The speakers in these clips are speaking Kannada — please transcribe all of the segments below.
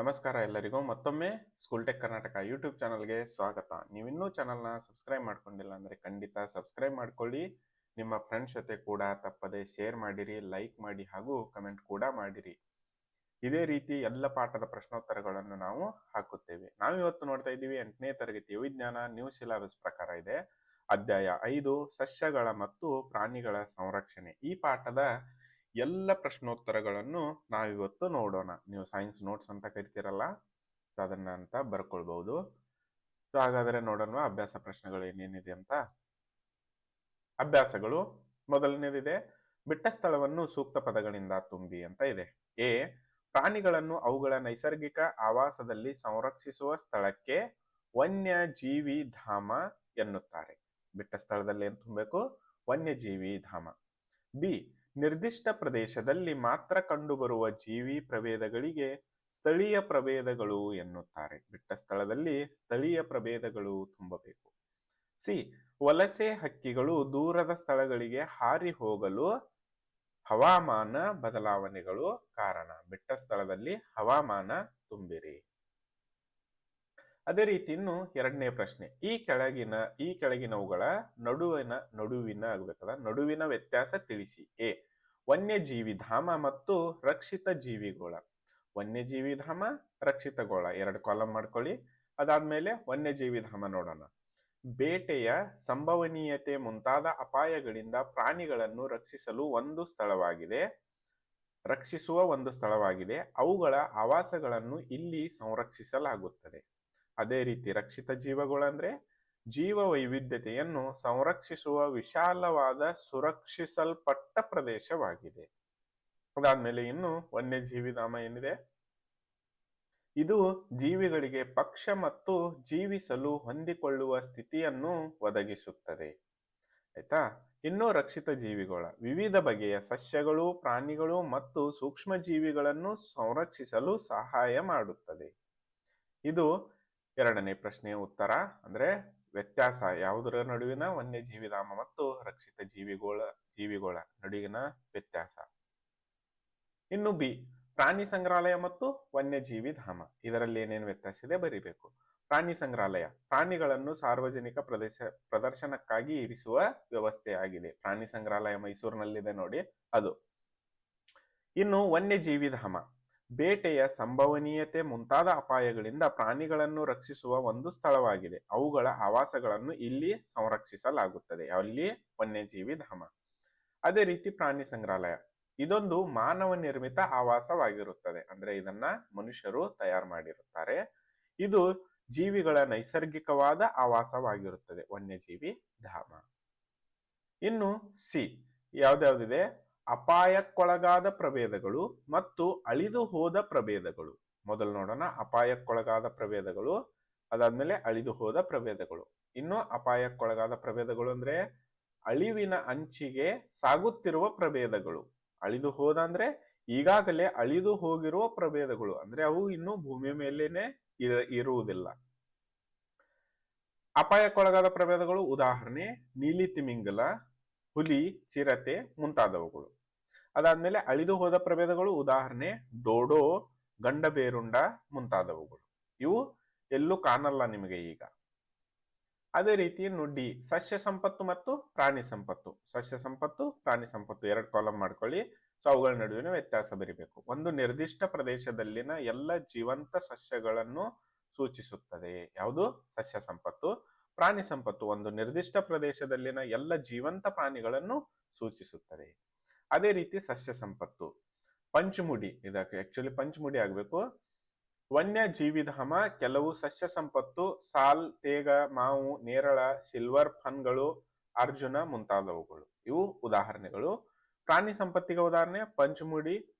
ನಮಸ್ಕಾರ ಎಲ್ಲರಿಗೂ. ಮತ್ತೊಮ್ಮೆ ಸ್ಕೂಲ್ ಟೆಕ್ ಕರ್ನಾಟಕ ಯೂಟ್ಯೂಬ್ ಚಾನಲ್ಗೆ ಸ್ವಾಗತ. ನೀವಿನ್ನೂ ಚಾನಲ್ನ ಸಬ್ಸ್ಕ್ರೈಬ್ ಮಾಡ್ಕೊಂಡಿಲ್ಲ ಅಂದರೆ ಖಂಡಿತ ಸಬ್ಸ್ಕ್ರೈಬ್ ಮಾಡ್ಕೊಳ್ಳಿ. ನಿಮ್ಮ ಫ್ರೆಂಡ್ಸ್ ಜೊತೆ ಕೂಡ ತಪ್ಪದೆ ಶೇರ್ ಮಾಡಿರಿ, ಲೈಕ್ ಮಾಡಿ ಹಾಗೂ ಕಮೆಂಟ್ ಕೂಡ ಮಾಡಿರಿ. ಇದೇ ರೀತಿ ಎಲ್ಲ ಪಾಠದ ಪ್ರಶ್ನೋತ್ತರಗಳನ್ನು ನಾವು ಹಾಕುತ್ತೇವೆ. ನಾವು ಇವತ್ತು ನೋಡ್ತಾ ಇದ್ದೀವಿ ಎಂಟನೇ ತರಗತಿ ವಿಜ್ಞಾನ, ನ್ಯೂ ಸಿಲೆಬಸ್ ಪ್ರಕಾರ ಇದೆ. ಅಧ್ಯಾಯ ಐದು, ಸಸ್ಯಗಳ ಮತ್ತು ಪ್ರಾಣಿಗಳ ಸಂರಕ್ಷಣೆ. ಈ ಪಾಠದ ಎಲ್ಲ ಪ್ರಶ್ನೋತ್ತರಗಳನ್ನು ನಾವಿವತ್ತು ನೋಡೋಣ. ನೀವು ಸೈನ್ಸ್ ನೋಟ್ಸ್ ಅಂತ ಕರಿತೀರಲ್ಲ, ಸೊ ಅದನ್ನ ಅಂತ ಬರ್ಕೊಳ್ಬಹುದು. ಸೊ ಹಾಗಾದ್ರೆ ನೋಡೋಣ ಅಭ್ಯಾಸ ಪ್ರಶ್ನೆಗಳು ಏನೇನಿದೆ ಅಂತ. ಅಭ್ಯಾಸಗಳು. ಮೊದಲನೇದಿದೆ, ಬಿಟ್ಟ ಸ್ಥಳವನ್ನು ಸೂಕ್ತ ಪದಗಳಿಂದ ತುಂಬಿ ಅಂತ ಇದೆ. ಎ, ಪ್ರಾಣಿಗಳನ್ನು ಅವುಗಳ ನೈಸರ್ಗಿಕ ಆವಾಸದಲ್ಲಿ ಸಂರಕ್ಷಿಸುವ ಸ್ಥಳಕ್ಕೆ ವನ್ಯಜೀವಿ ಧಾಮ ಎನ್ನುತ್ತಾರೆ. ಬಿಟ್ಟ ಸ್ಥಳದಲ್ಲಿ ಏನ್ ತುಂಬಬೇಕು? ವನ್ಯಜೀವಿ ಧಾಮ. ಬಿ ನಿರ್ದಿಷ್ಟ ಪ್ರದೇಶದಲ್ಲಿ ಮಾತ್ರ ಕಂಡುಬರುವ ಜೀವಿ ಪ್ರಭೇದಗಳಿಗೆ ಸ್ಥಳೀಯ ಪ್ರಭೇದಗಳು ಎನ್ನುತ್ತಾರೆ. ಬಿಟ್ಟ ಸ್ಥಳದಲ್ಲಿ ಸ್ಥಳೀಯ ಪ್ರಭೇದಗಳು ತುಂಬಬೇಕು. ಸಿ. ವಲಸೆ ಹಕ್ಕಿಗಳು ದೂರದ ಸ್ಥಳಗಳಿಗೆ ಹಾರಿ ಹೋಗಲು ಹವಾಮಾನ ಬದಲಾವಣೆಗಳು ಕಾರಣ. ಬಿಟ್ಟ ಸ್ಥಳದಲ್ಲಿ ಹವಾಮಾನ ತುಂಬಿರಿ. ಅದೇ ರೀತಿ ಇನ್ನು ಎರಡನೇ ಪ್ರಶ್ನೆ, ಈ ಕೆಳಗಿನ, ಈ ಕೆಳಗಿನವುಗಳ ನಡುವಿನ ನಡುವಿನ ಆಗ್ಬೇಕಲ್ಲ, ನಡುವಿನ ವ್ಯತ್ಯಾಸ ತಿಳಿಸಿ. ಎ, ವನ್ಯಜೀವಿ ಧಾಮ ಮತ್ತು ರಕ್ಷಿತ ಜೀವಿಗೋಳ. ರಕ್ಷಿತ ಗೋಳ, ಎರಡು ಕಾಲಂ ಮಾಡ್ಕೊಳ್ಳಿ. ಅದಾದ್ಮೇಲೆ ವನ್ಯಜೀವಿ ಧಾಮ ನೋಡೋಣ. ಬೇಟೆಯ ಸಂಭವನೀಯತೆ ಮುಂತಾದ ಅಪಾಯಗಳಿಂದ ಪ್ರಾಣಿಗಳನ್ನು ರಕ್ಷಿಸಲು ಒಂದು ಸ್ಥಳವಾಗಿದೆ. ರಕ್ಷಿಸುವ ಒಂದು ಸ್ಥಳವಾಗಿದೆ. ಅವುಗಳ ಆವಾಸಗಳನ್ನು ಇಲ್ಲಿ ಸಂರಕ್ಷಿಸಲಾಗುತ್ತದೆ. ಅದೇ ರೀತಿ ರಕ್ಷಿತ ಜೀವಗಳಂದ್ರೆ ಜೀವ ವೈವಿಧ್ಯತೆಯನ್ನು ಸಂರಕ್ಷಿಸುವ ವಿಶಾಲವಾದ ಸುರಕ್ಷಿಸಲ್ಪಟ್ಟ ಪ್ರದೇಶವಾಗಿದೆ. ಅದಾದ್ಮೇಲೆ ಇನ್ನು ವನ್ಯಜೀವಿಧಾಮ ಏನಿದೆ? ಇದು ಜೀವಿಗಳಿಗೆ ಪಕ್ಷ ಮತ್ತು ಜೀವಿಸಲು ಹೊಂದಿಕೊಳ್ಳುವ ಸ್ಥಿತಿಯನ್ನು ಒದಗಿಸುತ್ತದೆ. ಆಯ್ತಾ? ಇನ್ನು ರಕ್ಷಿತ ಜೀವಿಗಳ, ವಿವಿಧ ಬಗೆಯ ಸಸ್ಯಗಳು, ಪ್ರಾಣಿಗಳು ಮತ್ತು ಸೂಕ್ಷ್ಮ ಜೀವಿಗಳನ್ನು ಸಂರಕ್ಷಿಸಲು ಸಹಾಯ ಮಾಡುತ್ತದೆ. ಇದು ಎರಡನೇ ಪ್ರಶ್ನೆ ಉತ್ತರ. ಅಂದ್ರೆ ವ್ಯತ್ಯಾಸ ಯಾವುದರ ನಡುವಿನ ವನ್ಯಜೀವಿಧಾಮ ಮತ್ತು ರಕ್ಷಿತ ಜೀವಿಗಳ ಜೀವಿಗಳ ನಡುವಿನ ವ್ಯತ್ಯಾಸ. ಇನ್ನು ಬಿ, ಪ್ರಾಣಿ ಸಂಗ್ರಹಾಲಯ ಮತ್ತು ವನ್ಯಜೀವಿ ಧಾಮ ಇದರಲ್ಲಿ ಏನೇನು ವ್ಯತ್ಯಾಸ ಇದೆ ಬರಿಬೇಕು. ಪ್ರಾಣಿ ಸಂಗ್ರಹಾಲಯ, ಪ್ರಾಣಿಗಳನ್ನು ಸಾರ್ವಜನಿಕ ಪ್ರದೇಶ, ಪ್ರದರ್ಶನಕ್ಕಾಗಿ ಇರಿಸುವ ವ್ಯವಸ್ಥೆಯಾಗಿದೆ. ಪ್ರಾಣಿ ಸಂಗ್ರಹಾಲಯ ಮೈಸೂರಿನಲ್ಲಿದೆ ನೋಡಿ ಅದು. ಇನ್ನು ವನ್ಯಜೀವಿ ಧಾಮ ಬೇಟೆಯ ಸಂಭವನೀಯತೆ ಮುಂತಾದ ಅಪಾಯಗಳಿಂದ ಪ್ರಾಣಿಗಳನ್ನು ರಕ್ಷಿಸುವ ಒಂದು ಸ್ಥಳವಾಗಿದೆ. ಅವುಗಳ ಆವಾಸಗಳನ್ನು ಇಲ್ಲಿ ಸಂರಕ್ಷಿಸಲಾಗುತ್ತದೆ. ಅಲ್ಲಿ ವನ್ಯಜೀವಿ ಧಾಮ. ಅದೇ ರೀತಿ ಪ್ರಾಣಿ ಸಂಗ್ರಹಾಲಯ. ಇದೊಂದು ಮಾನವ ನಿರ್ಮಿತ ಆವಾಸವಾಗಿರುತ್ತದೆ. ಅಂದ್ರೆ ಇದನ್ನ ಮನುಷ್ಯರು ತಯಾರು ಮಾಡಿರುತ್ತಾರೆ. ಇದು ಜೀವಿಗಳ ನೈಸರ್ಗಿಕವಾದ ಆವಾಸವಾಗಿರುತ್ತದೆ. ವನ್ಯಜೀವಿ ಧಾಮ. ಇನ್ನು ಸಿ. ಯಾವ್ದ್ಯಾವ್ದಿದೆ? ಅಪಾಯಕ್ಕೊಳಗಾದ ಪ್ರಭೇದಗಳು ಮತ್ತು ಅಳಿದು ಹೋದ ಪ್ರಭೇದಗಳು. ಮೊದಲು ನೋಡೋಣ ಅಪಾಯಕ್ಕೊಳಗಾದ ಪ್ರಭೇದಗಳು, ಅದಾದ್ಮೇಲೆ ಅಳಿದು ಹೋದ ಪ್ರಭೇದಗಳು. ಇನ್ನು ಅಪಾಯಕ್ಕೊಳಗಾದ ಪ್ರಭೇದಗಳು ಅಂದ್ರೆ ಅಳಿವಿನ ಅಂಚಿಗೆ ಸಾಗುತ್ತಿರುವ ಪ್ರಭೇದಗಳು. ಅಳಿದು ಹೋದ ಅಂದ್ರೆ ಈಗಾಗಲೇ ಅಳಿದು ಹೋಗಿರುವ ಪ್ರಭೇದಗಳು. ಅಂದ್ರೆ ಅವು ಇನ್ನು ಭೂಮಿಯ ಮೇಲೇನೆ ಇರುವುದಿಲ್ಲ. ಅಪಾಯಕ್ಕೊಳಗಾದ ಪ್ರಭೇದಗಳು ಉದಾಹರಣೆ, ನೀಲಿ ತಿಮಿಂಗಲ, ಹುಲಿ, ಚಿರತೆ ಮುಂತಾದವುಗಳು. ಅದಾದ್ಮೇಲೆ ಅಳಿದು ಹೋದ ಪ್ರಭೇದಗಳು, ಉದಾಹರಣೆ, ಡೋಡೋ, ಗಂಡಬೇರುಂಡ ಮುಂತಾದವುಗಳು. ಇವು ಎಲ್ಲೂ ಕಾಣಲ್ಲ ನಿಮಗೆ ಈಗ. ಅದೇ ರೀತಿ ನುಡ್ಡಿ ಸಸ್ಯ ಸಂಪತ್ತು ಮತ್ತು ಪ್ರಾಣಿ ಸಂಪತ್ತು. ಸಸ್ಯ ಸಂಪತ್ತು, ಪ್ರಾಣಿ ಸಂಪತ್ತು ಎರಡು ಕಾಲಂ ಮಾಡ್ಕೊಳ್ಳಿ. ಸೊ ಅವುಗಳ ನಡುವಿನ ವ್ಯತ್ಯಾಸ ಬರಿಬೇಕು. ಒಂದು ನಿರ್ದಿಷ್ಟ ಪ್ರದೇಶದಲ್ಲಿನ ಎಲ್ಲ ಜೀವಂತ ಸಸ್ಯಗಳನ್ನು ಸೂಚಿಸುತ್ತದೆ. ಯಾವುದು? ಸಸ್ಯ ಸಂಪತ್ತು. ಪ್ರಾಣಿ ಸಂಪತ್ತು ಒಂದು ನಿರ್ದಿಷ್ಟ ಪ್ರದೇಶದಲ್ಲಿನ ಎಲ್ಲ ಜೀವಂತ ಪ್ರಾಣಿಗಳನ್ನು ಸೂಚಿಸುತ್ತದೆ. ಅದೇ ರೀತಿ ಸಸ್ಯ ಸಂಪತ್ತು. ಪಂಚಮುಡಿ, ಇದಕ್ಕೆ ಆಕ್ಚುಲಿ ಪಂಚಮುಡಿ ಆಗಬೇಕು. ವನ್ಯ ಜೀವಿಧಾಮ ಕೆಲವು ಸಸ್ಯ ಸಂಪತ್ತು, ಸಾಲ್, ತೇಗ, ಮಾವು, ನೇರಳ, ಸಿಲ್ವರ್, ಫನ್ಗಳು, ಅರ್ಜುನ ಮುಂತಾದವುಗಳು. ಇವು ಉದಾಹರಣೆಗಳು. ಪ್ರಾಣಿ ಸಂಪತ್ತಿಗೆ ಉದಾಹರಣೆ, ಪಂಚಮುಡಿ,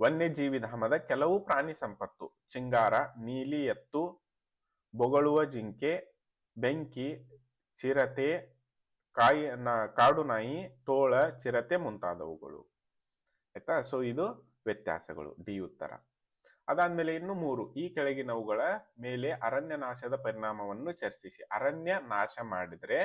ವನ್ಯಜೀವಿಧಾಮದ ಕೆಲವು ಪ್ರಾಣಿ ಸಂಪತ್ತು. ಚಿಂಗಾರ ನೀಲಿ ಎತ್ತು, ಬೊಗಳುವ ಜಿಂಕೆ, ಬೆಂಕಿ, ಚಿರತೆ ಕಾಯಿ ಕಾಡು ನಾಯಿ, ತೋಳ, ಚಿರತೆ ಮುಂತಾದವುಗಳು. ಆಯ್ತಾ? ಸೊ ಇದು ವ್ಯತ್ಯಾಸಗಳು, ಡಿ ಉತ್ತರ. ಅದಾದ್ಮೇಲೆ ಇನ್ನು ಮೂರು, ಈ ಕೆಳಗಿನವುಗಳ ಮೇಲೆ ಅರಣ್ಯ ನಾಶದ ಪರಿಣಾಮವನ್ನು ಚರ್ಚಿಸಿ. ಅರಣ್ಯ ನಾಶ ಮಾಡಿದ್ರೆ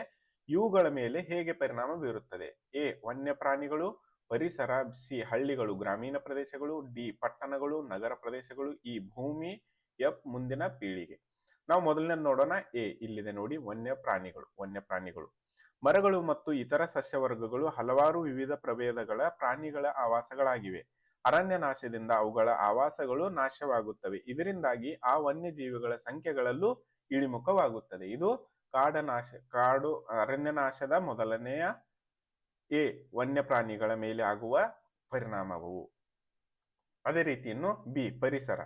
ಇವುಗಳ ಮೇಲೆ ಹೇಗೆ ಪರಿಣಾಮ ಬೀರುತ್ತದೆ ಎ ವನ್ಯ ಪ್ರಾಣಿಗಳು ಪರಿಸರ, ಸಿ, ಹಳ್ಳಿಗಳು, ಗ್ರಾಮೀಣ ಪ್ರದೇಶಗಳು, ಡಿ, ಪಟ್ಟಣಗಳು, ನಗರ ಪ್ರದೇಶಗಳು ಈ ಭೂಮಿ, ಎಫ್, ಮುಂದಿನ ಪೀಳಿಗೆ. ನಾವು ಮೊದಲನೇ ನೋಡೋಣ. ಎ, ಇಲ್ಲಿದೆ ನೋಡಿ ವನ್ಯ ಪ್ರಾಣಿಗಳು ವನ್ಯ ಪ್ರಾಣಿಗಳು ಮರಗಳು ಮತ್ತು ಇತರ ಸಸ್ಯವರ್ಗಗಳು ಹಲವಾರು ವಿವಿಧ ಪ್ರಭೇದಗಳ ಪ್ರಾಣಿಗಳ ಆವಾಸಗಳಾಗಿವೆ. ಅರಣ್ಯ ನಾಶದಿಂದ ಅವುಗಳ ಆವಾಸಗಳು ನಾಶವಾಗುತ್ತವೆ. ಇದರಿಂದಾಗಿ ಆ ವನ್ಯಜೀವಿಗಳ ಸಂಖ್ಯೆಗಳಲ್ಲೂ ಇಳಿಮುಖವಾಗುತ್ತದೆ. ಇದು ಕಾಡನಾಶ, ಕಾಡು ಅರಣ್ಯ ನಾಶದ ಮೊದಲನೆಯ ಎ ವನ್ಯ ಪ್ರಾಣಿಗಳ ಮೇಲೆ ಆಗುವ ಪರಿಣಾಮವು. ಅದೇ ರೀತಿಯನ್ನು ಬಿ ಪರಿಸರ.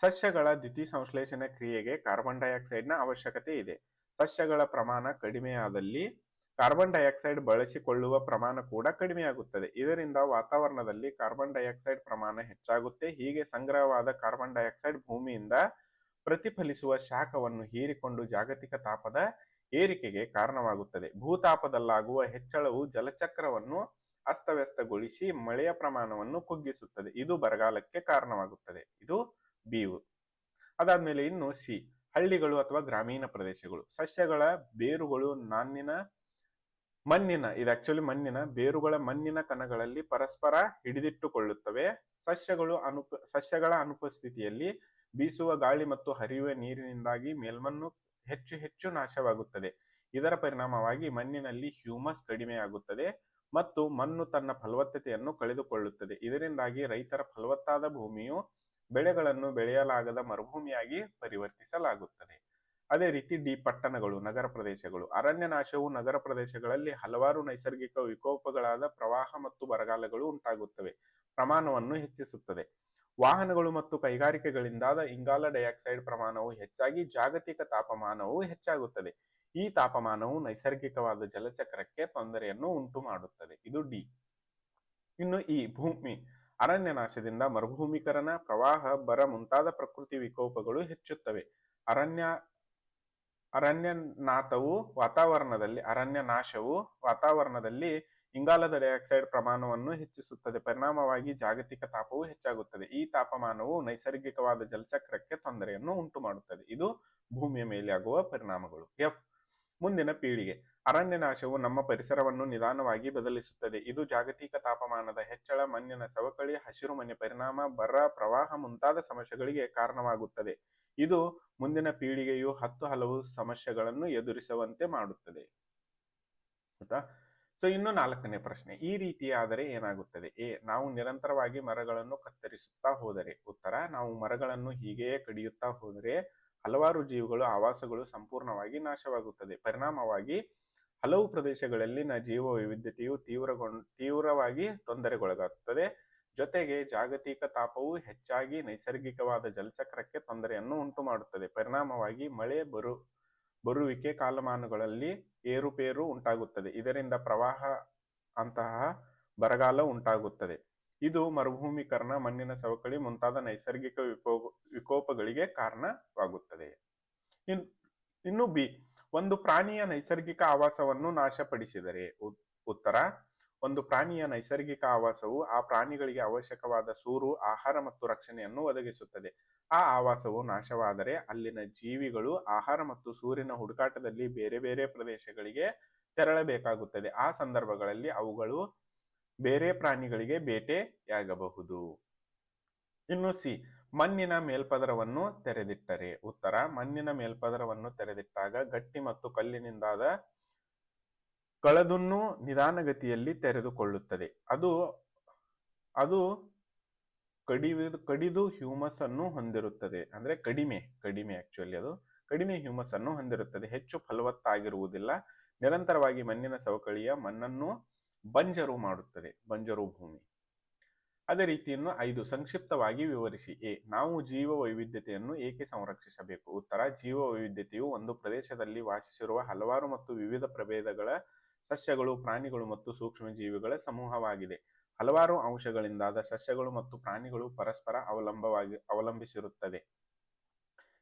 ಸಸ್ಯಗಳ ದ್ಯುತಿ ಸಂಶ್ಲೇಷಣೆ ಕ್ರಿಯೆಗೆ ಕಾರ್ಬನ್ ಡೈಆಕ್ಸೈಡ್ನ ಅವಶ್ಯಕತೆ ಇದೆ. ಸಸ್ಯಗಳ ಪ್ರಮಾಣ ಕಡಿಮೆಯಾದಲ್ಲಿ ಕಾರ್ಬನ್ ಡೈಆಕ್ಸೈಡ್ ಬಳಸಿಕೊಳ್ಳುವ ಪ್ರಮಾಣ ಕೂಡ ಕಡಿಮೆಯಾಗುತ್ತದೆ ಇದರಿಂದ ವಾತಾವರಣದಲ್ಲಿ ಕಾರ್ಬನ್ ಡೈಆಕ್ಸೈಡ್ ಪ್ರಮಾಣ ಹೆಚ್ಚಾಗುತ್ತೆ. ಹೀಗೆ ಸಂಗ್ರಹವಾದ ಕಾರ್ಬನ್ ಡೈಆಕ್ಸೈಡ್ ಭೂಮಿಯಿಂದ ಪ್ರತಿಫಲಿಸುವ ಶಾಖವನ್ನು ಹೀರಿಕೊಂಡು ಜಾಗತಿಕ ತಾಪದ ಏರಿಕೆಗೆ ಕಾರಣವಾಗುತ್ತದೆ. ಭೂತಾಪದಲ್ಲಾಗುವ ಹೆಚ್ಚಳವು ಜಲಚಕ್ರವನ್ನು ಅಸ್ತವ್ಯಸ್ತಗೊಳಿಸಿ ಮಳೆಯ ಪ್ರಮಾಣವನ್ನು ಕುಗ್ಗಿಸುತ್ತದೆ. ಇದು ಬರಗಾಲಕ್ಕೆ ಕಾರಣವಾಗುತ್ತದೆ. ಇದು ಬೀವು ಅದಾದ್ಮೇಲೆ ಇನ್ನು ಸಿ. ಹಳ್ಳಿಗಳು ಅಥವಾ ಗ್ರಾಮೀಣ ಪ್ರದೇಶಗಳು. ಸಸ್ಯಗಳ ಬೇರುಗಳು ನಾನಿನ ಮಣ್ಣಿನ, ಇದು ಆಕ್ಚುಲಿ ಮಣ್ಣಿನ, ಬೇರುಗಳ ಮಣ್ಣಿನ ಕಣಗಳಲ್ಲಿ ಪರಸ್ಪರ ಹಿಡಿದಿಟ್ಟುಕೊಳ್ಳುತ್ತವೆ. ಸಸ್ಯಗಳು ಅನುಪ, ಸಸ್ಯಗಳ ಅನುಪಸ್ಥಿತಿಯಲ್ಲಿ ಬೀಸುವ ಗಾಳಿ ಮತ್ತು ಹರಿಯುವ ನೀರಿನಿಂದಾಗಿ ಮೇಲ್ಮಣ್ಣು ಹೆಚ್ಚು ಹೆಚ್ಚು ನಾಶವಾಗುತ್ತದೆ. ಇದರ ಪರಿಣಾಮವಾಗಿ ಮಣ್ಣಿನಲ್ಲಿ ಹ್ಯೂಮಸ್ ಕಡಿಮೆಯಾಗುತ್ತದೆ ಮತ್ತು ಮಣ್ಣು ತನ್ನ ಫಲವತ್ತತೆಯನ್ನು ಕಳೆದುಕೊಳ್ಳುತ್ತದೆ. ಇದರಿಂದಾಗಿ ರೈತರ ಫಲವತ್ತಾದ ಭೂಮಿಯು ಬೆಳೆಗಳನ್ನು ಬೆಳೆಯಲಾಗದ ಮರುಭೂಮಿಯಾಗಿ ಪರಿವರ್ತಿಸಲಾಗುತ್ತದೆ. ಅದೇ ರೀತಿ ಡಿ ಪಟ್ಟಣಗಳು, ನಗರ ಪ್ರದೇಶಗಳು. ಅರಣ್ಯ ನಾಶವು ನಗರ ಪ್ರದೇಶಗಳಲ್ಲಿ ಹಲವಾರು ನೈಸರ್ಗಿಕ ವಿಕೋಪಗಳಾದ ಪ್ರವಾಹ ಮತ್ತು ಬರಗಾಲಗಳು ಉಂಟಾಗುತ್ತವೆ. ಪ್ರಮಾಣವನ್ನು ಹೆಚ್ಚಿಸುತ್ತದೆ. ವಾಹನಗಳು ಮತ್ತು ಕೈಗಾರಿಕೆಗಳಿಂದಾದ ಇಂಗಾಲ ಡೈಆಕ್ಸೈಡ್ ಪ್ರಮಾಣವು ಹೆಚ್ಚಾಗಿ ಜಾಗತಿಕ ತಾಪಮಾನವು ಹೆಚ್ಚಾಗುತ್ತದೆ. ಈ ತಾಪಮಾನವು ನೈಸರ್ಗಿಕವಾದ ಜಲಚಕ್ರಕ್ಕೆ ತೊಂದರೆಯನ್ನು ಉಂಟು ಮಾಡುತ್ತದೆ ಇದು ಡಿ. ಇನ್ನು ಈ ಭೂಮಿ, ಅರಣ್ಯ ನಾಶದಿಂದ ಮರುಭೂಮೀಕರಣ, ಪ್ರವಾಹ, ಬರ ಮುಂತಾದ ಪ್ರಕೃತಿ ವಿಕೋಪಗಳು ಹೆಚ್ಚುತ್ತವೆ. ಅರಣ್ಯ ಅರಣ್ಯನಾಥವು ವಾತಾವರಣದಲ್ಲಿ ಅರಣ್ಯ ನಾಶವು ವಾತಾವರಣದಲ್ಲಿ ಇಂಗಾಲದ ಡೈಆಕ್ಸೈಡ್ ಪ್ರಮಾಣವನ್ನು ಹೆಚ್ಚಿಸುತ್ತದೆ. ಪರಿಣಾಮವಾಗಿ ಜಾಗತಿಕ ತಾಪವು ಹೆಚ್ಚಾಗುತ್ತದೆ. ಈ ತಾಪಮಾನವು ನೈಸರ್ಗಿಕವಾದ ಜಲಚಕ್ರಕ್ಕೆ ತೊಂದರೆಯನ್ನು ಉಂಟು ಮಾಡುತ್ತದೆ ಇದು ಭೂಮಿಯ ಮೇಲೆ ಆಗುವ ಪರಿಣಾಮಗಳು. ಎಫ್. ಮುಂದಿನ ಪೀಳಿಗೆ. ಅರಣ್ಯ ನಾಶವು ನಮ್ಮ ಪರಿಸರವನ್ನು ನಿಧಾನವಾಗಿ ಬದಲಿಸುತ್ತದೆ. ಇದು ಜಾಗತಿಕ ತಾಪಮಾನದ ಹೆಚ್ಚಳ, ಮಣ್ಣಿನ ಸವಕಳಿ, ಹಸಿರು ಮನೆ ಪರಿಣಾಮ, ಬರ, ಪ್ರವಾಹ ಮುಂತಾದ ಸಮಸ್ಯೆಗಳಿಗೆ ಕಾರಣವಾಗುತ್ತದೆ. ಇದು ಮುಂದಿನ ಪೀಳಿಗೆಯು ಹತ್ತು ಹಲವು ಸಮಸ್ಯೆಗಳನ್ನು ಎದುರಿಸುವಂತೆ ಮಾಡುತ್ತದೆ. ಆಯ್ತಾ? ಸೊ ಇನ್ನು ನಾಲ್ಕನೇ ಪ್ರಶ್ನೆ. ಈ ರೀತಿಯಾದರೆ ಏನಾಗುತ್ತದೆ? ಎ, ನಾವು ನಿರಂತರವಾಗಿ ಮರಗಳನ್ನು ಕತ್ತರಿಸುತ್ತಾ ಹೋದರೆ. ಉತ್ತರ, ನಾವು ಮರಗಳನ್ನು ಹೀಗೆಯೇ ಕಡಿಯುತ್ತಾ ಹೋದರೆ ಹಲವಾರು ಜೀವಿಗಳು, ಆವಾಸಗಳು ಸಂಪೂರ್ಣವಾಗಿ ನಾಶವಾಗುತ್ತದೆ. ಪರಿಣಾಮವಾಗಿ ಹಲವು ಪ್ರದೇಶಗಳಲ್ಲಿನ ಜೀವ ವೈವಿಧ್ಯತೆಯು ತೀವ್ರಗೊಂಡ, ತೀವ್ರವಾಗಿ ತೊಂದರೆಗೊಳಗಾಗುತ್ತದೆ. ಜೊತೆಗೆ ಜಾಗತಿಕ ತಾಪವು ಹೆಚ್ಚಾಗಿ ನೈಸರ್ಗಿಕವಾದ ಜಲಚಕ್ರಕ್ಕೆ ತೊಂದರೆಯನ್ನು ಉಂಟು ಮಾಡುತ್ತದೆ ಪರಿಣಾಮವಾಗಿ ಮಳೆ ಬರು, ಬರುವಿಕೆ ಕಾಲಮಾನಗಳಲ್ಲಿ ಏರುಪೇರು ಉಂಟಾಗುತ್ತದೆ. ಇದರಿಂದ ಪ್ರವಾಹ ಅಂತಹ ಬರಗಾಲ ಉಂಟಾಗುತ್ತದೆ. ಇದು ಮರುಭೂಮೀಕರಣ, ಮಣ್ಣಿನ ಸವಕಳಿ ಮುಂತಾದ ನೈಸರ್ಗಿಕ ವಿಕೋ ವಿಕೋಪಗಳಿಗೆ ಕಾರಣವಾಗುತ್ತದೆ. ಇನ್, ಇನ್ನು ಬಿ, ಒಂದು ಪ್ರಾಣಿಯ ನೈಸರ್ಗಿಕ ಆವಾಸವನ್ನು ನಾಶಪಡಿಸಿದರೆ ಉತ್ತರ ಒಂದು ಪ್ರಾಣಿಯ ನೈಸರ್ಗಿಕ ಆವಾಸವು ಆ ಪ್ರಾಣಿಗಳಿಗೆ ಅವಶ್ಯಕವಾದ ಸೂರು, ಆಹಾರ ಮತ್ತು ರಕ್ಷಣೆಯನ್ನು ಒದಗಿಸುತ್ತದೆ. ಆ ಆವಾಸವು ನಾಶವಾದರೆ ಅಲ್ಲಿನ ಜೀವಿಗಳು ಆಹಾರ ಮತ್ತು ಸೂರ್ಯನ ಹುಡುಕಾಟದಲ್ಲಿ ಬೇರೆ ಬೇರೆ ಪ್ರದೇಶಗಳಿಗೆ ತೆರಳಬೇಕಾಗುತ್ತದೆ. ಆ ಸಂದರ್ಭಗಳಲ್ಲಿ ಅವುಗಳು ಬೇರೆ ಪ್ರಾಣಿಗಳಿಗೆ ಬೇಟೆಯಾಗಬಹುದು. ಇನ್ನು ಸಿ, ಮಣ್ಣಿನ ಮೇಲ್ಪದರವನ್ನು ತೆರೆದಿಟ್ಟರೆ. ಉತ್ತರ, ಮಣ್ಣಿನ ಮೇಲ್ಪದರವನ್ನು ತೆರೆದಿಟ್ಟಾಗ ಗಟ್ಟಿ ಮತ್ತು ಕಲ್ಲಿನಿಂದಾದ ಕಳದುನ್ನು ನಿಧಾನಗತಿಯಲ್ಲಿ ತೆರೆದುಕೊಳ್ಳುತ್ತದೆ. ಅದು ಅದು ಕಡಿದು ಕಡಿದು ಹ್ಯೂಮಸ್ ಅನ್ನು ಹೊಂದಿರುತ್ತದೆ. ಅಂದ್ರೆ ಕಡಿಮೆ ಕಡಿಮೆ ಆಕ್ಚುಲಿ ಅದು. ಕಡಿಮೆ ಹ್ಯೂಮಸ್ ಅನ್ನು ಹೊಂದಿರುತ್ತದೆ. ಹೆಚ್ಚು ಫಲವತ್ತಾಗಿರುವುದಿಲ್ಲ. ನಿರಂತರವಾಗಿ ಮಣ್ಣಿನ ಸವಕಳಿಯ ಮಣ್ಣನ್ನು ಬಂಜರು ಮಾಡುತ್ತದೆ. ಬಂಜರು ಭೂಮಿ. ಅದೇ ರೀತಿಯನ್ನು ಐದು, ಸಂಕ್ಷಿಪ್ತವಾಗಿ ವಿವರಿಸಿ. ಎ, ನಾವು ಜೀವ ವೈವಿಧ್ಯತೆಯನ್ನು ಏಕೆ ಸಂರಕ್ಷಿಸಬೇಕು? ಉತ್ತರ ಜೀವ ವೈವಿಧ್ಯತೆಯು ಒಂದು ಪ್ರದೇಶದಲ್ಲಿ ವಾಸಿಸಿರುವ ಹಲವಾರು ಮತ್ತು ವಿವಿಧ ಪ್ರಭೇದಗಳ ಸಸ್ಯಗಳು, ಪ್ರಾಣಿಗಳು ಮತ್ತು ಸೂಕ್ಷ್ಮಜೀವಿಗಳ ಸಮೂಹವಾಗಿದೆ. ಹಲವಾರು ಅಂಶಗಳಿಂದಾದ ಸಸ್ಯಗಳು ಮತ್ತು ಪ್ರಾಣಿಗಳು ಪರಸ್ಪರ ಅವಲಂಬವಾಗಿ, ಅವಲಂಬಿಸಿರುತ್ತದೆ.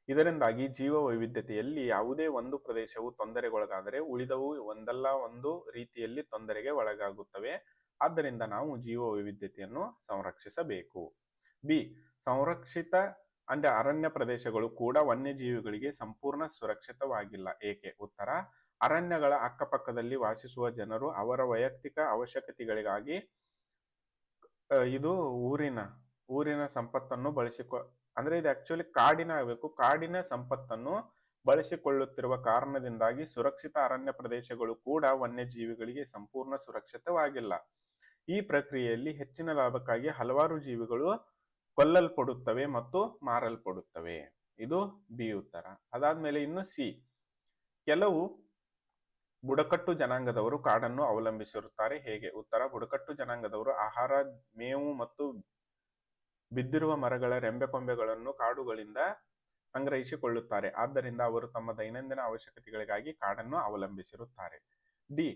ಇದರಿಂದಾಗಿ ಜೀವ ವೈವಿಧ್ಯತೆಯಲ್ಲಿ ಯಾವುದೇ ಒಂದು ಪ್ರದೇಶವು ತೊಂದರೆಗೊಳಗಾದರೆ ಉಳಿದವು ಒಂದಲ್ಲ ಒಂದು ರೀತಿಯಲ್ಲಿ ತೊಂದರೆಗೆ ಒಳಗಾಗುತ್ತವೆ. ಆದ್ದರಿಂದ ನಾವು ಜೀವ ವೈವಿಧ್ಯತೆಯನ್ನು ಸಂರಕ್ಷಿಸಬೇಕು. ಬಿ. ಸಂರಕ್ಷಿತ ಅಂದ್ರೆ ಅರಣ್ಯ ಪ್ರದೇಶಗಳು ಕೂಡ ವನ್ಯಜೀವಿಗಳಿಗೆ ಸಂಪೂರ್ಣ ಸುರಕ್ಷಿತವಾಗಿಲ್ಲ. ಏಕೆ? ಉತ್ತರ. ಅರಣ್ಯಗಳ ಅಕ್ಕಪಕ್ಕದಲ್ಲಿ ವಾಸಿಸುವ ಜನರು ಅವರ ವೈಯಕ್ತಿಕ ಅವಶ್ಯಕತೆಗಳಿಗಾಗಿ ಇದು ಊರಿನ ಊರಿನ ಸಂಪತ್ತನ್ನು ಬಳಸಿಕೊ, ಅಂದ್ರೆ ಇದು ಆಕ್ಚುಲಿ ಕಾಡಿನ ಆಗಬೇಕು. ಕಾಡಿನ ಸಂಪತ್ತನ್ನು ಬಳಸಿಕೊಳ್ಳುತ್ತಿರುವ ಕಾರಣದಿಂದಾಗಿ ಸುರಕ್ಷಿತ ಅರಣ್ಯ ಪ್ರದೇಶಗಳು ಕೂಡ ವನ್ಯಜೀವಿಗಳಿಗೆ ಸಂಪೂರ್ಣ ಸುರಕ್ಷಿತವಾಗಿಲ್ಲ. ಈ ಪ್ರಕ್ರಿಯೆಯಲ್ಲಿ ಹೆಚ್ಚಿನ ಲಾಭಕ್ಕಾಗಿ ಹಲವಾರು ಜೀವಿಗಳು ಕೊಲ್ಲಲ್ಪಡುತ್ತವೆ ಮತ್ತು ಮಾರಲ್ಪಡುತ್ತವೆ. ಇದು ಬಿ ಉತ್ತರ. ಅದಾದ್ಮೇಲೆ ಇನ್ನು ಸಿ. ಕೆಲವು ಬುಡಕಟ್ಟು ಜನಾಂಗದವರು ಕಾಡನ್ನು ಅವಲಂಬಿಸಿರುತ್ತಾರೆ. ಹೇಗೆ? ಉತ್ತರ, ಬುಡಕಟ್ಟು ಜನಾಂಗದವರು ಆಹಾರ, ಮೇವು ಮತ್ತು ಬಿದ್ದಿರುವ ಮರಗಳ ರೆಂಬೆಕೊಂಬೆಗಳನ್ನು ಕಾಡುಗಳಿಂದ ಸಂಗ್ರಹಿಸಿಕೊಳ್ಳುತ್ತಾರೆ. ಆದ್ದರಿಂದ ಅವರು ತಮ್ಮ ದೈನಂದಿನ ಅವಶ್ಯಕತೆಗಳಿಗಾಗಿ ಕಾಡನ್ನು ಅವಲಂಬಿಸಿರುತ್ತಾರೆ. ಡಿ.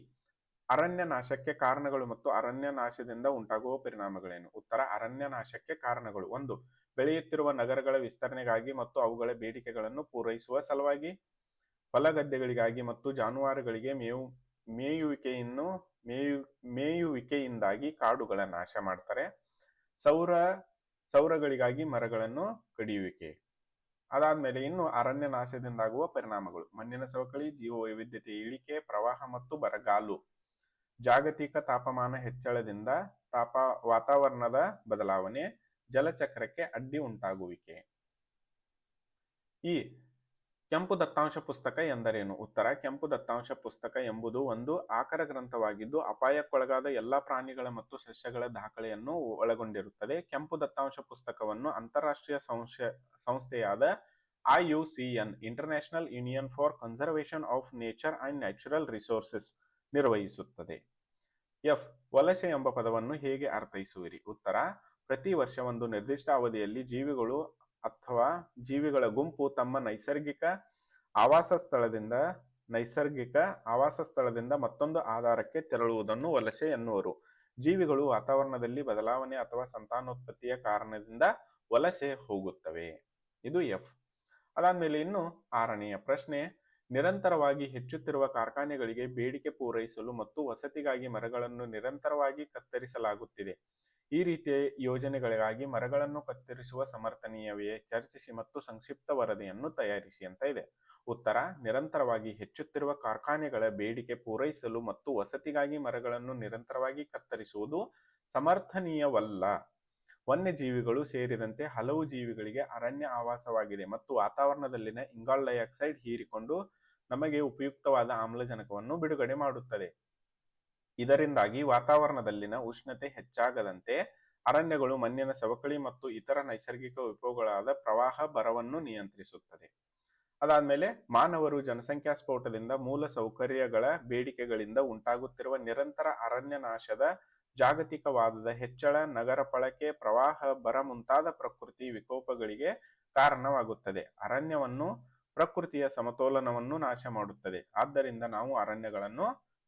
ಅರಣ್ಯ ನಾಶಕ್ಕೆ ಕಾರಣಗಳು ಮತ್ತು ಅರಣ್ಯ ನಾಶದಿಂದ ಉಂಟಾಗುವ ಪರಿಣಾಮಗಳೇನು? ಉತ್ತರ ಅರಣ್ಯ ನಾಶಕ್ಕೆ ಕಾರಣಗಳು. ಒಂದು, ಬೆಳೆಯುತ್ತಿರುವ ನಗರಗಳ ವಿಸ್ತರಣೆಗಾಗಿ ಮತ್ತು ಅವುಗಳ ಬೇಡಿಕೆಗಳನ್ನು ಪೂರೈಸುವ ಸಲುವಾಗಿ ಹೊಲಗದ್ದೆಗಳಿಗಾಗಿ ಮತ್ತು ಜಾನುವಾರುಗಳಿಗೆ ಮೇವು, ಮೇಯುವಿಕೆಯನ್ನು, ಮೇಯು, ಮೇಯುವಿಕೆಯಿಂದಾಗಿ ಕಾಡುಗಳ ನಾಶ ಮಾಡ್ತಾರೆ. ಸೌರ, ಸೌರಗಳಿಗಾಗಿ ಮರಗಳನ್ನು ಕಡಿಯುವಿಕೆ. ಅದಾದ್ಮೇಲೆ ಇನ್ನು ಅರಣ್ಯ ನಾಶದಿಂದಾಗುವ ಪರಿಣಾಮಗಳು. ಮಣ್ಣಿನ ಸವಕಳಿ ಜೀವ ವೈವಿಧ್ಯತೆ ಇಳಿಕೆ, ಪ್ರವಾಹ ಮತ್ತು ಬರಗಾಲು. ಜಾಗತಿಕ ತಾಪಮಾನ ಹೆಚ್ಚಳದಿಂದ ತಾಪ, ವಾತಾವರಣದ ಬದಲಾವಣೆ, ಜಲಚಕ್ರಕ್ಕೆ ಅಡ್ಡಿ ಉಂಟಾಗುವಿಕೆ. ಈ ಕೆಂಪು ದತ್ತಾಂಶ ಪುಸ್ತಕ ಎಂದರೇನು? ಉತ್ತರ, ಕೆಂಪು ದತ್ತಾಂಶ ಪುಸ್ತಕ ಎಂಬುದು ಒಂದು ಆಕರ ಗ್ರಂಥವಾಗಿದ್ದು, ಅಪಾಯಕ್ಕೊಳಗಾದ ಎಲ್ಲಾ ಪ್ರಾಣಿಗಳ ಮತ್ತು ಸಸ್ಯಗಳ ದಾಖಲೆಯನ್ನು ಒಳಗೊಂಡಿರುತ್ತದೆ. ಕೆಂಪು ದತ್ತಾಂಶ ಪುಸ್ತಕವನ್ನು ಅಂತಾರಾಷ್ಟ್ರೀಯ ಸಂಸ್ಥೆ ಸಂಸ್ಥೆಯಾದ IUCN international union for conservation of nature and natural resources ನಿರ್ವಹಿಸುತ್ತದೆ. ಎಫ್, ವಲಸೆ ಎಂಬ ಪದವನ್ನು ಹೇಗೆ ಅರ್ಥೈಸುವಿರಿ? ಉತ್ತರ, ಪ್ರತಿ ವರ್ಷ ಒಂದು ನಿರ್ದಿಷ್ಟ ಅವಧಿಯಲ್ಲಿ ಜೀವಿಗಳು ಅಥವಾ ಜೀವಿಗಳ ಗುಂಪು ತಮ್ಮ ನೈಸರ್ಗಿಕ ಆವಾಸ ಸ್ಥಳದಿಂದ, ನೈಸರ್ಗಿಕ ಆವಾಸ ಸ್ಥಳದಿಂದ ಮತ್ತೊಂದು ಆಧಾರಕ್ಕೆ ತೆರಳುವುದನ್ನು ವಲಸೆ ಎನ್ನುವರು. ಜೀವಿಗಳು ವಾತಾವರಣದಲ್ಲಿ ಬದಲಾವಣೆ ಅಥವಾ ಸಂತಾನೋತ್ಪತ್ತಿಯ ಕಾರಣದಿಂದ ವಲಸೆ ಹೋಗುತ್ತವೆ. ಇದು ಎಫ್. ಅದಾದ್ಮೇಲೆ ಇನ್ನು ಆರನೆಯ ಪ್ರಶ್ನೆ, ನಿರಂತರವಾಗಿ ಹೆಚ್ಚುತ್ತಿರುವ ಕಾರ್ಖಾನೆಗಳಿಗೆ ಬೇಡಿಕೆ ಪೂರೈಸಲು ಮತ್ತು ವಸತಿಗಾಗಿ ಮರಗಳನ್ನು ನಿರಂತರವಾಗಿ ಕತ್ತರಿಸಲಾಗುತ್ತಿದೆ. ಈ ರೀತಿಯ ಯೋಜನೆಗಳಿಗಾಗಿ ಮರಗಳನ್ನು ಕತ್ತರಿಸುವ ಸಮರ್ಥನೀಯವೇ ಚರ್ಚಿಸಿ ಮತ್ತು ಸಂಕ್ಷಿಪ್ತ ವರದಿಯನ್ನು ತಯಾರಿಸಿ ಅಂತ ಇದೆ. ಉತ್ತರ, ನಿರಂತರವಾಗಿ ಹೆಚ್ಚುತ್ತಿರುವ ಕಾರ್ಖಾನೆಗಳ ಬೇಡಿಕೆ ಪೂರೈಸಲು ಮತ್ತು ವಸತಿಗಾಗಿ ಮರಗಳನ್ನು ನಿರಂತರವಾಗಿ ಕತ್ತರಿಸುವುದು ಸಮರ್ಥನೀಯವಲ್ಲ. ವನ್ಯಜೀವಿಗಳು ಸೇರಿದಂತೆ ಹಲವು ಜೀವಿಗಳಿಗೆ ಅರಣ್ಯ ಆವಾಸವಾಗಿದೆ ಮತ್ತು ವಾತಾವರಣದಲ್ಲಿನ ಇಂಗಾಲ್ ಡೈಆಕ್ಸೈಡ್ ಹೀರಿಕೊಂಡು ನಮಗೆ ಉಪಯುಕ್ತವಾದ ಆಮ್ಲಜನಕವನ್ನು ಬಿಡುಗಡೆ ಮಾಡುತ್ತದೆ. ಇದರಿಂದಾಗಿ ವಾತಾವರಣದಲ್ಲಿನ ಉಷ್ಣತೆ ಹೆಚ್ಚಾಗದಂತೆ ಅರಣ್ಯಗಳು, ಮಣ್ಣಿನ ಸವಕಳಿ ಮತ್ತು ಇತರ ನೈಸರ್ಗಿಕ ವಿಪಗಳಾದ ಪ್ರವಾಹ ಬರವನ್ನು ನಿಯಂತ್ರಿಸುತ್ತದೆ. ಅದಾದ್ಮೇಲೆ ಮಾನವರು ಜನಸಂಖ್ಯಾ ಸ್ಫೋಟದಿಂದ ಮೂಲ ಸೌಕರ್ಯಗಳ ಬೇಡಿಕೆಗಳಿಂದ ಉಂಟಾಗುತ್ತಿರುವ ನಿರಂತರ ಅರಣ್ಯ ನಾಶದ ಜಾಗತಿಕವಾದದ ಹೆಚ್ಚಳ, ನಗರ ಬಳಕೆ ಪ್ರವಾಹ ಬರ ಮುಂತಾದ ಪ್ರಕೃತಿ ವಿಕೋಪಗಳಿಗೆ ಕಾರಣವಾಗುತ್ತದೆ. ಅರಣ್ಯವನ್ನು ಪ್ರಕೃತಿಯ ಸಮತೋಲನವನ್ನು ನಾಶ ಮಾಡುತ್ತದೆ. ಆದ್ದರಿಂದ ನಾವು ಅರಣ್ಯಗಳನ್ನು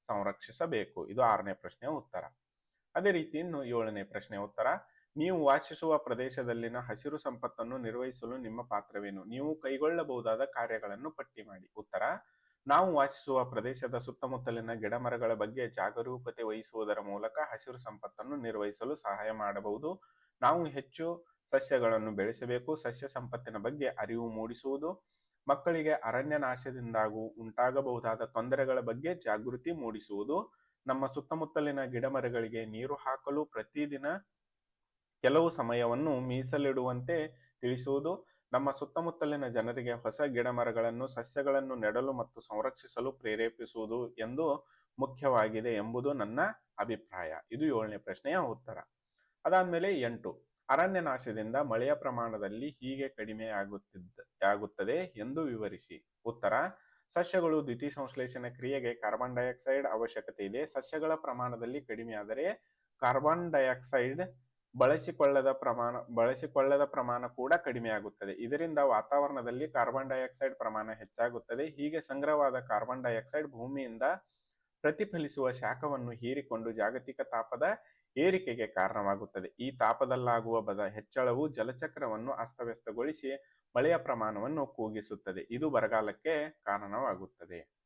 ಸಂರಕ್ಷಿಸಬೇಕು ಇದು ಆರನೇ ಪ್ರಶ್ನೆಯ ಉತ್ತರ. ಅದೇ ರೀತಿ ಇನ್ನು ಏಳನೇ ಪ್ರಶ್ನೆಯ ಉತ್ತರ. ನೀವು ವಾಸಿಸುವ ಪ್ರದೇಶದಲ್ಲಿನ ಹಸಿರು ಸಂಪತ್ತನ್ನು ನಿರ್ವಹಿಸಲು ನಿಮ್ಮ ಪಾತ್ರವೇನು? ನೀವು ಕೈಗೊಳ್ಳಬಹುದಾದ ಕಾರ್ಯಗಳನ್ನು ಪಟ್ಟಿ ಮಾಡಿ. ಉತ್ತರ. ನಾವು ವಾಸಿಸುವ ಪ್ರದೇಶದ ಸುತ್ತಮುತ್ತಲಿನ ಗಿಡಮರಗಳ ಬಗ್ಗೆ ಜಾಗರೂಕತೆ ವಹಿಸುವುದರ ಮೂಲಕ ಹಸಿರು ಸಂಪತ್ತನ್ನು ನಿರ್ವಹಿಸಲು ಸಹಾಯ ಮಾಡಬಹುದು. ನಾವು ಹೆಚ್ಚು ಸಸ್ಯಗಳನ್ನು ಬೆಳೆಸಬೇಕು. ಸಸ್ಯ ಸಂಪತ್ತಿನ ಬಗ್ಗೆ ಅರಿವು ಮೂಡಿಸುವುದು. ಮಕ್ಕಳಿಗೆ ಅರಣ್ಯ ನಾಶದಿಂದಾಗೂ ಉಂಟಾಗಬಹುದಾದ ತೊಂದರೆಗಳ ಬಗ್ಗೆ ಜಾಗೃತಿ ಮೂಡಿಸುವುದು, ನಮ್ಮ ಸುತ್ತಮುತ್ತಲಿನ ಗಿಡಮರಗಳಿಗೆ ನೀರು ಹಾಕಲು ಪ್ರತಿದಿನ ಕೆಲವು ಸಮಯವನ್ನು ಮೀಸಲಿಡುವಂತೆ ತಿಳಿಸುವುದು, ನಮ್ಮ ಸುತ್ತಮುತ್ತಲಿನ ಜನರಿಗೆ ಹೊಸ ಗಿಡಮರಗಳನ್ನು, ಸಸ್ಯಗಳನ್ನು ನೆಡಲು ಮತ್ತು ಸಂರಕ್ಷಿಸಲು ಪ್ರೇರೇಪಿಸುವುದು ಎಂದು ಮುಖ್ಯವಾಗಿದೆ ಎಂಬುದು ನನ್ನ ಅಭಿಪ್ರಾಯ. ಇದು ಏಳನೇ ಪ್ರಶ್ನೆಯ ಉತ್ತರ. ಅದಾದ್ಮೇಲೆ ಎಂಟು. ಅರಣ್ಯ ನಾಶದಿಂದ ಮಳೆಯ ಪ್ರಮಾಣದಲ್ಲಿ ಹೀಗೆ ಕಡಿಮೆ ಎಂದು ವಿವರಿಸಿ. ಉತ್ತರ, ಸಸ್ಯಗಳು ದ್ವಿತೀಯ ಸಂಶ್ಲೇಷಣೆ ಕ್ರಿಯೆಗೆ ಕಾರ್ಬನ್ ಡೈಆಕ್ಸೈಡ್ ಅವಶ್ಯಕತೆ ಇದೆ. ಸಸ್ಯಗಳ ಪ್ರಮಾಣದಲ್ಲಿ ಕಡಿಮೆಯಾದರೆ ಕಾರ್ಬನ್ ಡೈಆಕ್ಸೈಡ್ ಬಳಸಿಕೊಳ್ಳದ ಪ್ರಮಾಣ ಬಳಸಿಕೊಳ್ಳದ ಪ್ರಮಾಣ ಕೂಡ ಕಡಿಮೆಯಾಗುತ್ತದೆ ಇದರಿಂದ ವಾತಾವರಣದಲ್ಲಿ ಕಾರ್ಬನ್ ಡೈಆಕ್ಸೈಡ್ ಪ್ರಮಾಣ ಹೆಚ್ಚಾಗುತ್ತದೆ. ಹೀಗೆ ಸಂಗ್ರಹವಾದ ಕಾರ್ಬನ್ ಡೈಆಕ್ಸೈಡ್ ಭೂಮಿಯಿಂದ ಪ್ರತಿಫಲಿಸುವ ಶಾಖವನ್ನು ಹೀರಿಕೊಂಡು ಜಾಗತಿಕ ತಾಪದ ಏರಿಕೆಗೆ ಕಾರಣವಾಗುತ್ತದೆ. ಈ ತಾಪದಲ್ಲಾಗುವ ಬದ ಹೆಚ್ಚಳವು ಜಲಚಕ್ರವನ್ನು ಅಸ್ತವ್ಯಸ್ತಗೊಳಿಸಿ ಮಳೆಯ ಪ್ರಮಾಣವನ್ನು ಕೂಗಿಸುತ್ತದೆ ಇದು ಬರಗಾಲಕ್ಕೆ ಕಾರಣವಾಗುತ್ತದೆ.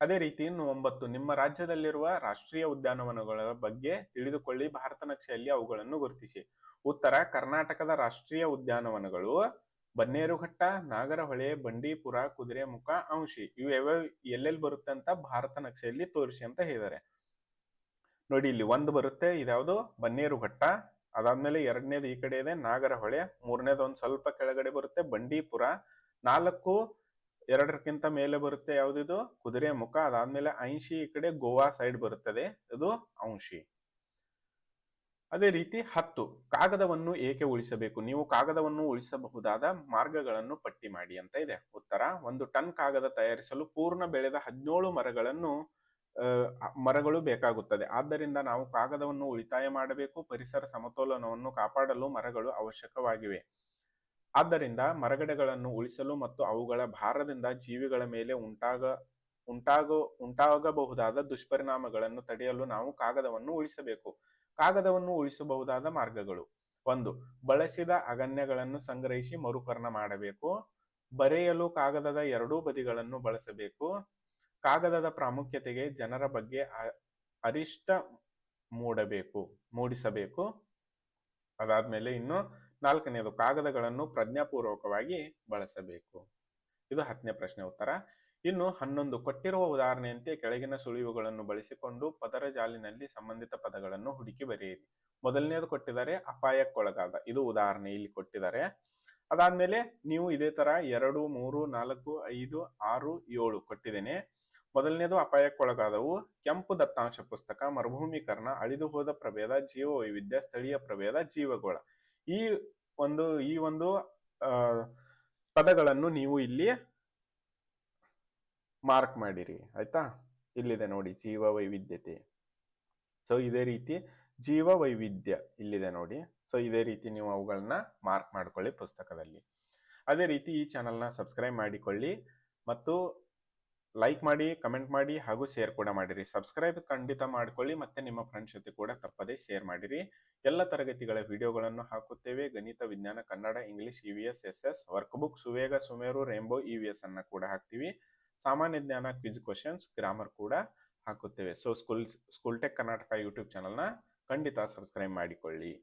ಅದೇ ರೀತಿ ಇನ್ನು ಒಂಬತ್ತು, ನಿಮ್ಮ ರಾಜ್ಯದಲ್ಲಿರುವ ರಾಷ್ಟ್ರೀಯ ಉದ್ಯಾನವನಗಳ ಬಗ್ಗೆ ತಿಳಿದುಕೊಳ್ಳಿ. ಭಾರತ ನಕ್ಷೆಯಲ್ಲಿ ಅವುಗಳನ್ನು ಗುರುತಿಸಿ. ಉತ್ತರ ಕರ್ನಾಟಕದ ರಾಷ್ಟ್ರೀಯ ಉದ್ಯಾನವನಗಳು ಬನ್ನೇರುಘಟ್ಟ, ನಾಗರಹೊಳೆ, ಬಂಡೀಪುರ, ಕುದುರೆಮುಖ, ಅಂಶಿ ಇವು ಎಲ್ಲೆಲ್ಲಿ ಬರುತ್ತೆ ಅಂತ ಭಾರತ ನಕ್ಷೆಯಲ್ಲಿ ತೋರಿಸಿ ಅಂತ ಹೇಳಿದ್ದಾರೆ. ನೋಡಿ, ಇಲ್ಲಿ ಒಂದು ಬರುತ್ತೆ ಇದ್ಯಾವುದು ಬನ್ನೇರು ಘಟ್ಟ. ಅದಾದ್ಮೇಲೆ ಎರಡನೇದು ಈ ಕಡೆ ಇದೆ, ನಾಗರಹೊಳೆ. ಮೂರನೇದು ಒಂದು ಸ್ವಲ್ಪ ಕೆಳಗಡೆ ಬರುತ್ತೆ, ಬಂಡೀಪುರ. ನಾಲ್ಕು ಎರಡಕ್ಕಿಂತ ಮೇಲೆ ಬರುತ್ತೆ ಯಾವ್ದಿದು ಕುದುರೆ ಮುಖ. ಅದಾದ್ಮೇಲೆ ಐಂಶಿ ಈ ಕಡೆ ಗೋವಾ ಸೈಡ್ ಬರುತ್ತದೆ, ಇದು ಅಂಶಿ ಅದೇ ರೀತಿ ಹತ್ತು, ಕಾಗದವನ್ನು ಏಕೆ ಉಳಿಸಬೇಕು? ನೀವು ಕಾಗದವನ್ನು ಉಳಿಸಬಹುದಾದ ಮಾರ್ಗಗಳನ್ನು ಪಟ್ಟಿ ಮಾಡಿ ಅಂತ ಇದೆ ಉತ್ತರ. ಒಂದು ಟನ್ ಕಾಗದ ತಯಾರಿಸಲು ಪೂರ್ಣ ಬೆಳೆದ ಹದಿನೇಳು ಮರಗಳನ್ನು ಮರಗಳು ಬೇಕಾಗುತ್ತದೆ. ಆದ್ದರಿಂದ ನಾವು ಕಾಗದವನ್ನು ಉಳಿತಾಯ ಮಾಡಬೇಕು, ಪರಿಸರ ಸಮತೋಲನವನ್ನು ಕಾಪಾಡಲು ಮರಗಳು ಅವಶ್ಯಕವಾಗಿವೆ. ಆದ್ದರಿಂದ ಮರಗಿಡಗಳನ್ನು ಉಳಿಸಲು ಮತ್ತು ಅವುಗಳ ಭಾರದಿಂದ ಜೀವಿಗಳ ಮೇಲೆ ಉಂಟಾಗ ಉಂಟಾಗ, ಉಂಟಾಗಬಹುದಾದ ದುಷ್ಪರಿಣಾಮಗಳನ್ನು ತಡೆಯಲು ನಾವು ಕಾಗದವನ್ನು ಉಳಿಸಬೇಕು. ಕಾಗದವನ್ನು ಉಳಿಸಬಹುದಾದ ಮಾರ್ಗಗಳು. ಒಂದು, ಬಳಸಿದ ಅಗನ್ಯಗಳನ್ನು ಸಂಗ್ರಹಿಸಿ ಮರುಕರಣ ಮಾಡಬೇಕು. ಬರೆಯಲು ಕಾಗದದ ಎರಡೂ ಬದಿಗಳನ್ನು ಬಳಸಬೇಕು. ಕಾಗದದ ಪ್ರಾಮುಖ್ಯತೆಗೆ ಜನರ ಬಗ್ಗೆ ಅರಿಷ್ಟ ಮೂಡಬೇಕು, ಮೂಡಿಸಬೇಕು. ಅದಾದ್ಮೇಲೆ ಇನ್ನು ನಾಲ್ಕನೆಯದು ಕಾಗದಗಳನ್ನು ಪ್ರಜ್ಞಾಪೂರ್ವಕವಾಗಿ ಬಳಸಬೇಕು. ಇದು ಹತ್ತನೇ ಪ್ರಶ್ನೆ ಉತ್ತರ. ಇನ್ನು ಹನ್ನೊಂದು ಕೊಟ್ಟಿರುವ ಉದಾಹರಣೆಯಂತೆ ಕೆಳಗಿನ ಸುಳಿವುಗಳನ್ನು ಬಳಸಿಕೊಂಡು ಪದರ ಜಾಲಿನಲ್ಲಿ ಸಂಬಂಧಿತ ಪದಗಳನ್ನು ಹುಡುಕಿ ಬರೆಯಿರಿ. ಮೊದಲನೆಯದು ಕೊಟ್ಟಿದ್ದಾರೆ, ಅಪಾಯಕ್ಕೊಳಗಾದ. ಇದು ಉದಾಹರಣೆ ಇಲ್ಲಿ ಕೊಟ್ಟಿದ್ದಾರೆ. ಅದಾದ್ಮೇಲೆ ನೀವು ಇದೇ ತರ ಎರಡು, ಮೂರು, ನಾಲ್ಕು, ಐದು, ಆರು, ಏಳು ಕೊಟ್ಟಿದ್ದೇನೆ. ಮೊದಲನೇದು ಅಪಾಯಕ್ಕೊಳಗಾದವು. ಕೆಂಪು ದತ್ತಾಂಶ ಪುಸ್ತಕ, ಮರುಭೂಮೀಕರಣ ಅಳಿದು ಹೋದ ಪ್ರಭೇದ ಜೀವ ವೈವಿಧ್ಯ ಸ್ಥಳೀಯ ಪ್ರಭೇದ, ಜೀವಗೋಳ. ಈ ಒಂದು ಈ ಒಂದು ಪದಗಳನ್ನು ನೀವು ಇಲ್ಲಿ ಮಾರ್ಕ್ ಮಾಡಿರಿ. ಆಯ್ತಾ? ಇಲ್ಲಿದೆ ನೋಡಿ ಜೀವ ವೈವಿಧ್ಯತೆ ಸೊ, ಇದೇ ರೀತಿ ಜೀವ ವೈವಿಧ್ಯ ಇಲ್ಲಿದೆ ನೋಡಿ. ಸೊ, ಇದೇ ರೀತಿ ನೀವು ಅವುಗಳನ್ನ ಮಾರ್ಕ್ ಮಾಡ್ಕೊಳ್ಳಿ ಪುಸ್ತಕದಲ್ಲಿ. ಅದೇ ರೀತಿ ಈ ಚಾನಲ್ನ ಸಬ್ಸ್ಕ್ರೈಬ್ ಮಾಡಿಕೊಳ್ಳಿ. ಮತ್ತು ಲೈಕ್ ಮಾಡಿ ಕಮೆಂಟ್ ಮಾಡಿ ಹಾಗೂ ಶೇರ್ ಕೂಡ ಮಾಡಿರಿ. ಸಬ್ಸ್ಕ್ರೈಬ್ ಖಂಡಿತ ಮಾಡ್ಕೊಳ್ಳಿ ಮತ್ತೆ ನಿಮ್ಮ ಫ್ರೆಂಡ್ಸ್ ಜೊತೆ ಕೂಡ ತಪ್ಪದೇ ಶೇರ್ ಮಾಡಿರಿ. ಎಲ್ಲ ತರಗತಿಗಳ ವಿಡಿಯೋಗಳನ್ನು ಹಾಕುತ್ತೇವೆ. ಗಣಿತ, ವಿಜ್ಞಾನ, Kannada English E V S S S work book ಸುವೇಗ ಸುಮೇರು ರೇಂಬೋ ಇ ವಿ ಎಸ್ ಅನ್ನ ಕೂಡ ಹಾಕ್ತಿವಿ. ಸಾಮಾನ್ಯ ಜ್ಞಾನ ಕ್ವಿಜ್ ಕ್ವಶನ್ಸ್ ಗ್ರಾಮರ್ ಕೂಡ ಹಾಕುತ್ತೇವೆ. So school school tech Karnataka YouTube ಚಾನಲ್ನ ಖಂಡಿತ ಸಬ್ಸ್ಕ್ರೈಬ್ ಮಾಡಿಕೊಳ್ಳಿ.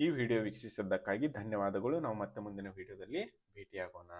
ಈ ವಿಡಿಯೋ ವೀಕ್ಷಿಸಿದ್ದಕ್ಕಾಗಿ ಧನ್ಯವಾದಗಳು. ನಾವು ಮತ್ತೆ ಮುಂದಿನ ವಿಡಿಯೋದಲ್ಲಿ ಭೇಟಿಯಾಗೋಣ.